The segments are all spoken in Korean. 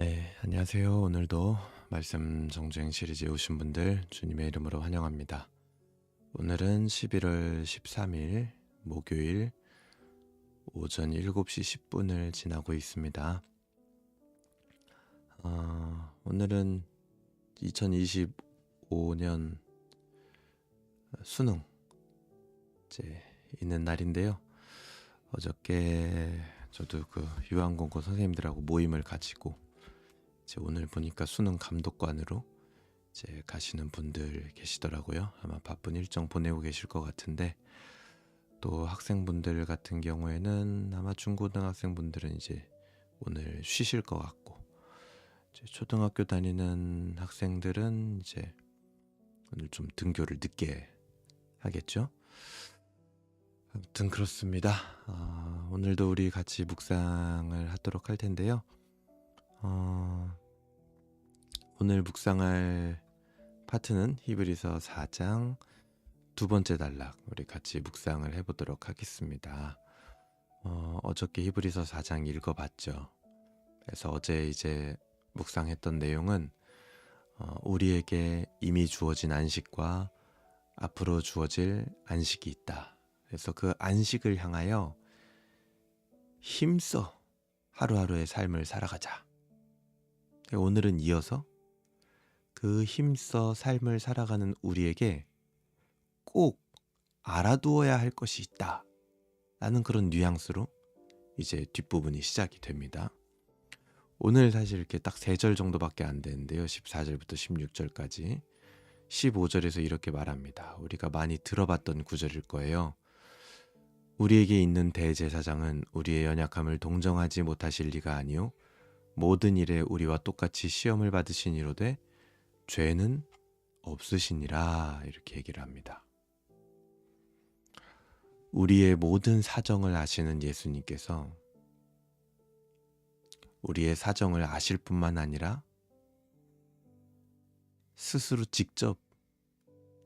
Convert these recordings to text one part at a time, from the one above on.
안녕하세요. 오늘도 말씀 정주행 시리즈에 오신 분들 주님의 이름으로 환영합니다. 오늘은 11월 13일 목요일 오전 7시 10분을 지나고 있습니다. 어, 오늘은 2025년 수능 이제 있는 날인데요. 어저께 저도 그 유한공고 선생님들하고 모임을 가지고 이제 오늘 보니까 수능 감독관으로 이제 가시는 분들 계시더라고요. 아마 바쁜 일정 보내고 계실 것 같은데 또 학생분들 같은 경우에는 아마 중고등학생분들은 이제 오늘 쉬실 것 같고 초등학교 다니는 학생들은 이제 오늘 좀 등교를 늦게 하겠죠. 아무튼 그렇습니다. 아, 오늘도 우리 같이 묵상을 하도록 할 텐데요. 어, 오늘 묵상할 파트는 히브리서 4장 두 번째 단락 우리 같이 묵상을 해보도록 하겠습니다. 어, 어저께 히브리서 4장 읽어봤죠. 그래서 어제 이제 묵상했던 내용은 어, 우리에게 이미 주어진 안식과 앞으로 주어질 안식이 있다. 그래서 그 안식을 향하여 힘써 하루하루의 삶을 살아가자. 오늘은 이어서 그 힘써 삶을 살아가는 우리에게 꼭 알아두어야 할 것이 있다. 라는 그런 뉘앙스로 이제 뒷부분이 시작이 됩니다. 오늘 사실 이렇게 딱 세 절 정도밖에 안 되는데요. 14절부터 16절까지. 15절에서 이렇게 말합니다. 우리가 많이 들어봤던 구절일 거예요. 우리에게 있는 대제사장은 우리의 연약함을 동정하지 못하실 리가 아니요 모든 일에 우리와 똑같이 시험을 받으시니로되 죄는 없으시니라 이렇게 얘기를 합니다. 우리의 모든 사정을 아시는 예수님께서 우리의 사정을 아실 뿐만 아니라 스스로 직접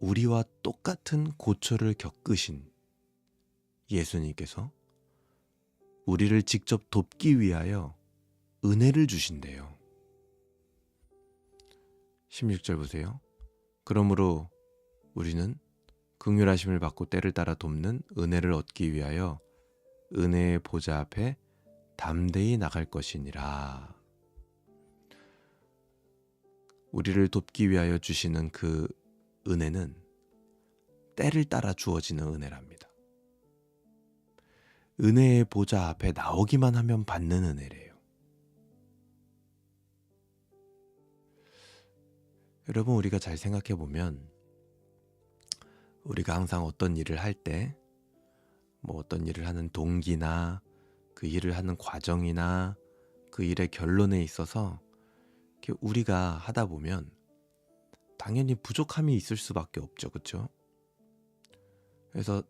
우리와 똑같은 고초를 겪으신 예수님께서 우리를 직접 돕기 위하여 은혜를 주신대요. 16절 보세요. 그러므로 우리는 긍휼하심을 받고 때를 따라 돕는 은혜를 얻기 위하여 은혜의 보좌 앞에 담대히 나갈 것이니라. 우리를 돕기 위하여 주시는 그 은혜는 때를 따라 주어지는 은혜랍니다. 은혜의 보좌 앞에 나오기만 하면 받는 은혜래요. 여러분 우리가 잘 생각해 보면 우리가 항상 어떤 일을 할 때 뭐 어떤 일을 하는 동기나 그 일을 하는 과정이나 그 일의 결론에 있어서 우리가 하다 보면 당연히 부족함이 있을 수밖에 없죠. 그렇죠? 그래서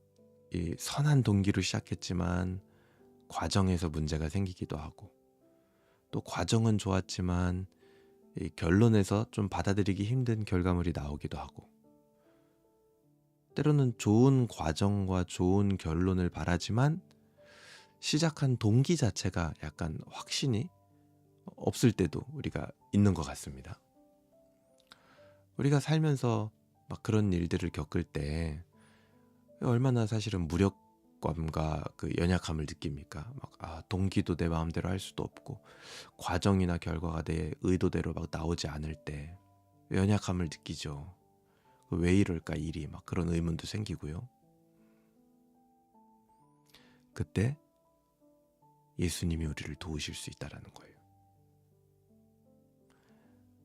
이 선한 동기로 시작했지만 과정에서 문제가 생기기도 하고 또 과정은 좋았지만 이 결론에서 좀 받아들이기 힘든 결과물이 나오기도 하고 때로는 좋은 과정과 좋은 결론을 바라지만 시작한 동기 자체가 약간 확신이 없을 때도 우리가 있는 것 같습니다. 우리가 살면서 막 그런 일들을 겪을 때 얼마나 사실은 무력 감과 그 연약함을 느낍니까? 막 아, 동기도 내 마음대로 할 수도 없고 과정이나 결과가 내 의도대로 막 나오지 않을 때 연약함을 느끼죠. 왜 이럴까 일이 막 그런 의문도 생기고요. 그때 예수님이 우리를 도우실 수 있다라는 거예요.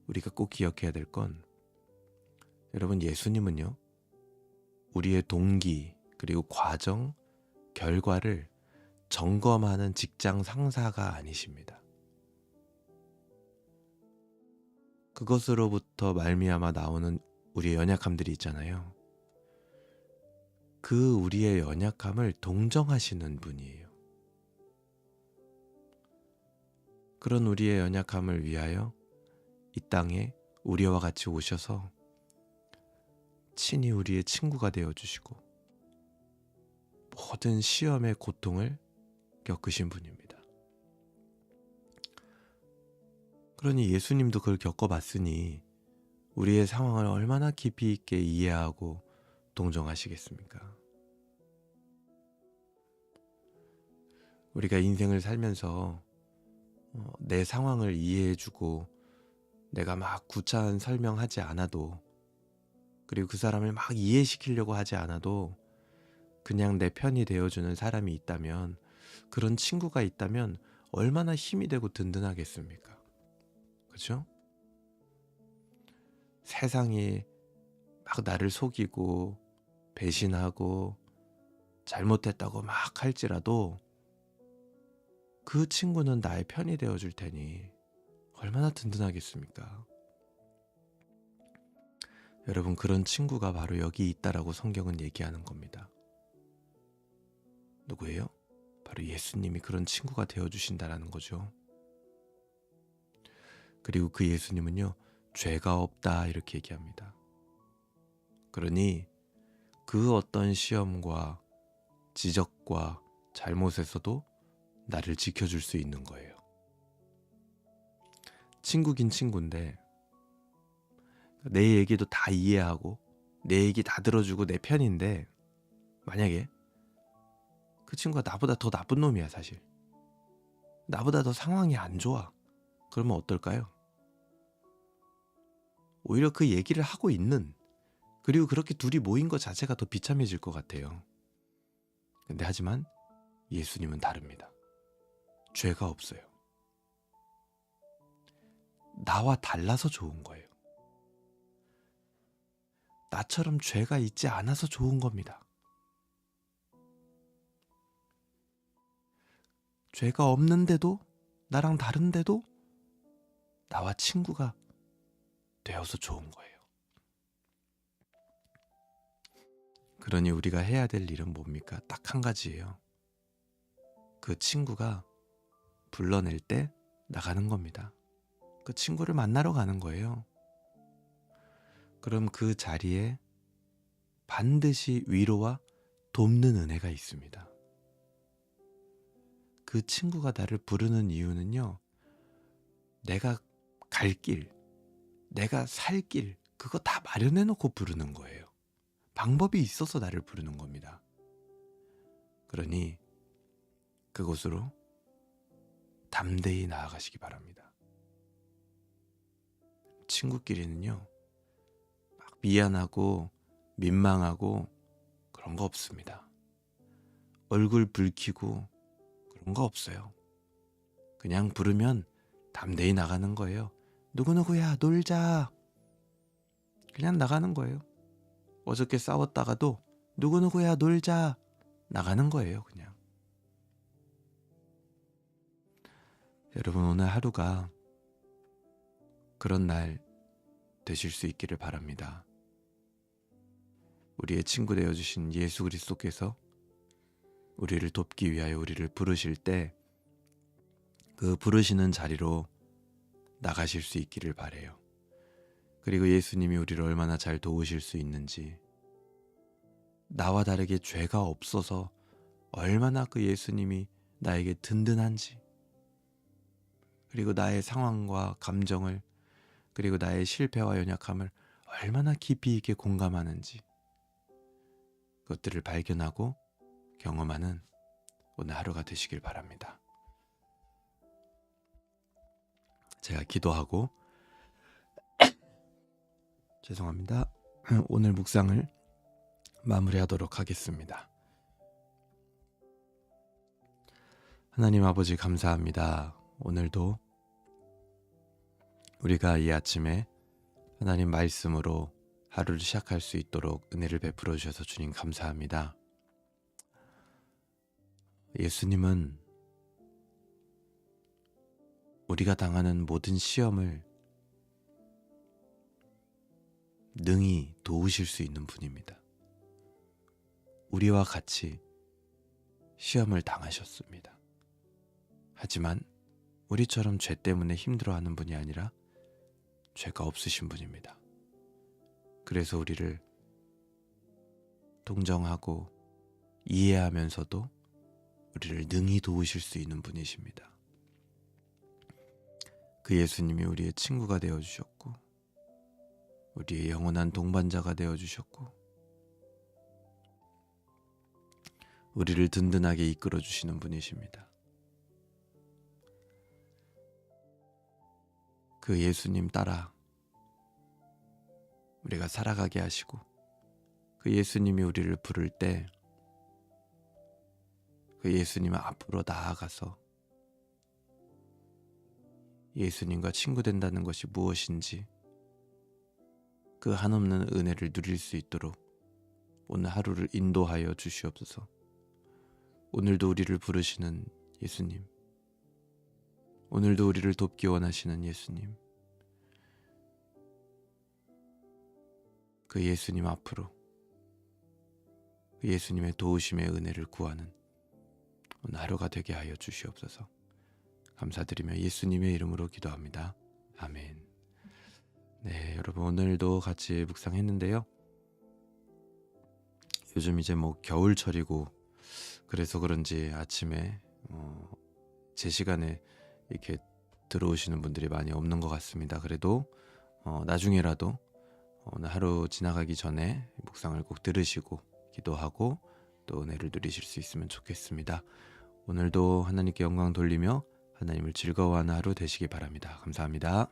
우리가 꼭 기억해야 될 건 여러분 예수님은요. 우리의 동기 그리고 과정 결과를 점검하는 직장 상사가 아니십니다. 그것으로부터 말미암아 나오는 우리의 연약함들이 있잖아요. 그 우리의 연약함을 동정하시는 분이에요. 그런 우리의 연약함을 위하여 이 땅에 우리와 같이 오셔서 친히 우리의 친구가 되어 주시고 모든 시험의 고통을 겪으신 분입니다. 그러니 예수님도 그걸 겪어봤으니 우리의 상황을 얼마나 깊이 있게 이해하고 동정하시겠습니까? 우리가 인생을 살면서 어, 내 상황을 이해해주고 내가 막 구차한 설명하지 않아도 그리고 그 사람을 막 이해시키려고 하지 않아도 그냥 내 편이 되어주는 사람이 있다면 그런 친구가 있다면 얼마나 힘이 되고 든든하겠습니까? 그죠? 세상이 막 나를 속이고 배신하고 잘못했다고 막 할지라도 그 친구는 나의 편이 되어 줄 테니 얼마나 든든하겠습니까? 여러분, 그런 친구가 바로 여기 있다라고 성경은 얘기하는 겁니다. 누구예요? 바로 예수님이 그런 친구가 되어 주신다라는 거죠. 그리고 그 예수님은요, 죄가 없다 이렇게 얘기합니다. 그러니 그 어떤 시험과 지적과 잘못에서도 나를 지켜줄 수 있는 거예요. 친구긴 친구인데 내 얘기도 다 이해하고 내 얘기 다 들어주고 내 편인데 만약에 그 친구가 나보다 더 나쁜 놈이야 사실 나보다 더 상황이 안 좋아 그러면 어떨까요? 오히려 그 얘기를 하고 있는 그리고 그렇게 둘이 모인 것 자체가 더 비참해질 것 같아요. 근데 하지만 예수님은 다릅니다. 죄가 없어요. 나와 달라서 좋은 거예요. 나처럼 죄가 있지 않아서 좋은 겁니다. 죄가 없는데도 나랑 다른데도 나와 친구가 되어서 좋은 거예요. 그러니 우리가 해야 될 일은 뭡니까? 딱 한 가지예요. 그 친구가 불러낼 때 나가는 겁니다. 그 친구를 만나러 가는 거예요. 그럼 그 자리에 반드시 위로와 돕는 은혜가 있습니다. 그 친구가 나를 부르는 이유는요, 내가 갈 길, 내가 살 길, 그거 다 마련해 놓고 부르는 거예요. 방법이 있어서 나를 부르는 겁니다. 그러니 그곳으로 담대히 나아가시기 바랍니다. 친구끼리는요, 막 미안하고 민망하고 그런 거 없습니다. 얼굴 붉히고 그런 거 없어요. 그냥 부르면 담대히 나가는 거예요. 누구누구야, 놀자. 그냥 나가는 거예요. 어저께 싸웠다가도 누구누구야, 놀자. 나가는 거예요, 그냥. 여러분, 오늘 하루가 그런 날 되실 수 있기를 바랍니다. 우리의 친구 되어 주신 예수 그리스도께서 우리를 돕기 위하여 우리를 부르실 때 그 부르시는 자리로 나가실 수 있기를 바래요. 그리고 예수님이 우리를 얼마나 잘 도우실 수 있는지 나와 다르게 죄가 없어서 얼마나 그 예수님이 나에게 든든한지 그리고 나의 상황과 감정을 그리고 나의 실패와 연약함을 얼마나 깊이 있게 공감하는지 그것들을 발견하고 경험하는 오늘 하루가 되시길 바랍니다. 제가 기도하고 죄송합니다. 오늘 묵상을 마무리하도록 하겠습니다. 하나님 아버지 감사합니다. 오늘도 우리가 이 아침에 하나님 말씀으로 하루를 시작할 수 있도록 은혜를 베풀어 주셔서 주님 감사합니다. 예수님은 우리가 당하는 모든 시험을 능히 도우실 수 있는 분입니다. 우리와 같이 시험을 당하셨습니다. 하지만 우리처럼 죄 때문에 힘들어하는 분이 아니라 죄가 없으신 분입니다. 그래서 우리를 동정하고 이해하면서도 우리를 능히 도우실 수 있는 분이십니다. 그 예수님이 우리의 친구가 되어 주셨고 우리의 영원한 동반자가 되어 주셨고 우리를 든든하게 이끌어 주시는 분이십니다. 그 예수님 따라 우리가 살아가게 하시고 그 예수님이 우리를 부를 때 그 예수님 앞으로 나아가서 예수님과 친구 된다는 것이 무엇인지 그 한없는 은혜를 누릴 수 있도록 오늘 하루를 인도하여 주시옵소서. 오늘도 우리를 부르시는 예수님. 오늘도 우리를 돕기 원하시는 예수님. 그 예수님 앞으로 그 예수님의 도우심의 은혜를 구하는 하루가 되게 하여 주시옵소서. 감사드리며 예수님의 이름으로 기도합니다. 아멘. 네, 여러분 오늘도 같이 묵상했는데요. 요즘 이제 뭐 겨울철이고 그래서 그런지 아침에 어, 제 시간에 이렇게 들어오시는 분들이 많이 없는 것 같습니다. 그래도 어, 나중에라도 오늘 하루 지나가기 전에 묵상을 꼭 들으시고 기도하고 또 은혜를 누리실 수 있으면 좋겠습니다. 오늘도 하나님께 영광 돌리며 하나님을 즐거워하는 하루 되시기 바랍니다. 감사합니다.